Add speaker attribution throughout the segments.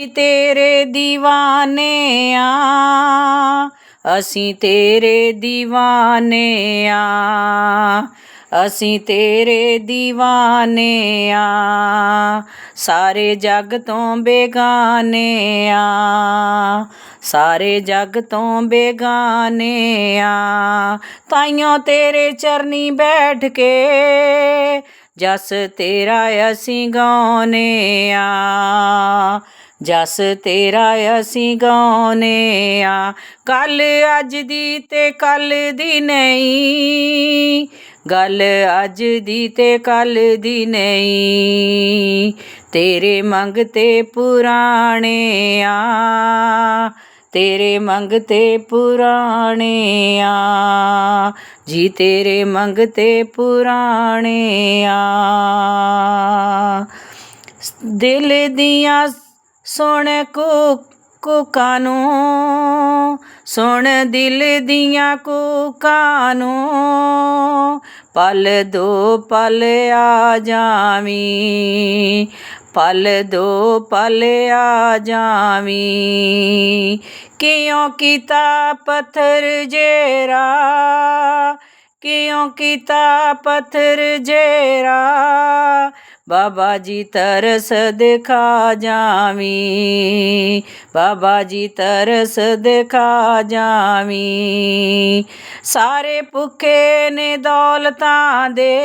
Speaker 1: ਅਸੀਂ ਤੇਰੇ دیਵਾਨੇ ਆ। ਅਸੀਂ ਤੇਰੇ دیਵਾਨੇ ਆ। ਅਸੀਂ ਤੇਰੇ دیਵਾਨੇ ਆ। ਸਾਰੇ ਜਗ ਤੋਂ ਬੇਗਾਨੇ ਆ। ਸਾਰੇ ਜਗ ਤੋਂ ਬੇਗਾਨੇ ਆ। ਤਾਈਓ ਤੇਰੇ ਚਰਨੀ ਬੈਠ ਕੇ ਜਸ ਤੇਰਾ ਅਸੀਂ ਗਾਉਨੇ ਆ। ਜਸ ਤੇਰਾ ਅਸੀਂ ਗਾਉਨੇ ਆ। ਕੱਲ ਅੱਜ ਦੀ ਤੇ ਕੱਲ ਦੀ ਨਹੀਂ। ਗੱਲ ਅੱਜ ਦੀ ਤੇ ਕੱਲ ਦੀ ਨਹੀਂ। ਤੇਰੇ ਮੰਗਤੇ ਪੁਰਾਣੇ ਆ। ਤੇਰੇ ਮੰਗਤੇ ਪੁਰਾਣੇ ਆ। ਜੀ ਤੇਰੇ ਮੰਗਤੇ ਪੁਰਾਣੇ ਆ। ਦਿਲ ਦੀਆਂ ਸੁਣ ਕੋ ਕੁਕਾਂ ਨੂੰ ਸੁਣ ਦਿਲ ਦੀਆਂ ਕੁਕਾਂ ਨੂੰ ਪਲ ਦੋ ਪਲ ਆ ਜਾਵੀਂ, ਪਲ ਦੋ ਪਲ ਆ ਜਾਵੀਂ। ਕਿਉਂ ਕੀਤਾ ਪੱਥਰ ਜੇਰਾ, ਕਿਉਂ ਕੀਤਾ ਪੱਥਰ ਜੇਰਾ ਬਾਬਾ ਜੀ ਤਰਸ ਦਿਖਾ ਜਾਵੀਂ। ਬਾਬਾ ਜੀ ਤਰਸ ਦਿਖਾ ਜਾਵੀ। ਸਾਰੇ ਭੁੱਖੇ ਨੇ ਦੌਲਤਾਂ ਦੇ।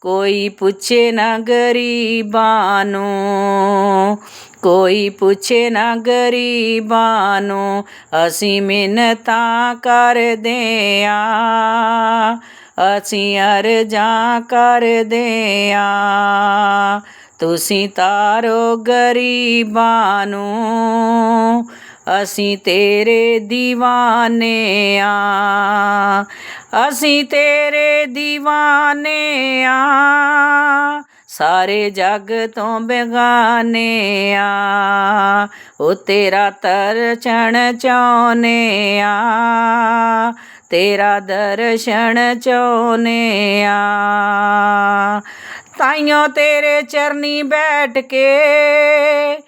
Speaker 1: ਕੋਈ ਪੁੱਛੇ ਨਾ ਗਰੀਬਾਂ ਨੂੰ। ਕੋਈ ਪੁੱਛੇ ਨਾ ਗਰੀਬਾਂ ਨੂੰ। ਅਸੀਂ ਮਿਹਨਤਾਂ ਕਰਦੇ ਆ। ਅਸੀਂ ਅਰ ਜਾ ਕਰਦੇ ਆ। ਤੁਸੀਂ ਤਾਰੋ ਗਰੀਬਾਂ ਨੂੰ, ਅਸੀਂ ਤੇਰੇ دیਵਾਨੇ ਆ। ਅਸੀਂ ਤੇਰੇ دیਵਾਨੇ ਆ। ਸਾਰੇ ਜੱਗ ਤੋਂ ਬੇਗਾਨੇ ਆ। ਉਹ ਤੇਰਾ ਤਰ ਤਰਚਣ ਚਾਉਨੇ ਆ। ਤੇਰਾ ਦਰਸ਼ਨ ਚਾਉਨੇ ਆ ਤਾਈਓ ਤੇਰੇ ਚਰਨੀ ਬੈਠ ਕੇ,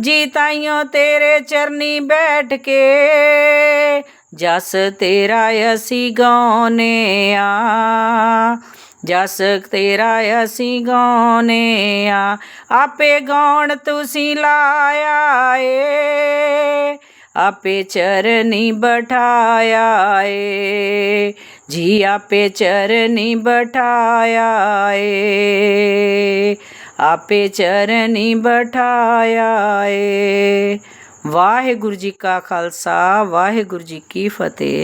Speaker 1: ਜੀ ਤਾਈਓ ਤੇਰੇ ਚਰਨੀ ਬੈਠ ਕੇ, ਜਸ ਤੇਰਾ ਅਸੀਂ ਗਾਉਨੇ ਆ ਜਸ ਤੇਰਾ ਅਸੀਂ ਗਾਉਨੇ ਆ ਆਪੇ ਗਾਉਣ ਤੁਸੀਂ ਲਾਇਆ ਏ। ਆਪੇ ਚਰਨੀ ਬਠਾਇਆ ਏ ਜੀ ਆਪੇ ਚਰਨੀ ਬਠਾਇਆ ਏ ਆਪੇ ਚਰਨੀ ਬਠਾਇਆ ਏ ਵਾਹਿਗੁਰੂ ਜੀ ਕਾ ਖਾਲਸਾ, ਵਾਹਿਗੁਰੂ ਜੀ ਕੀ ਫਤਿਹ।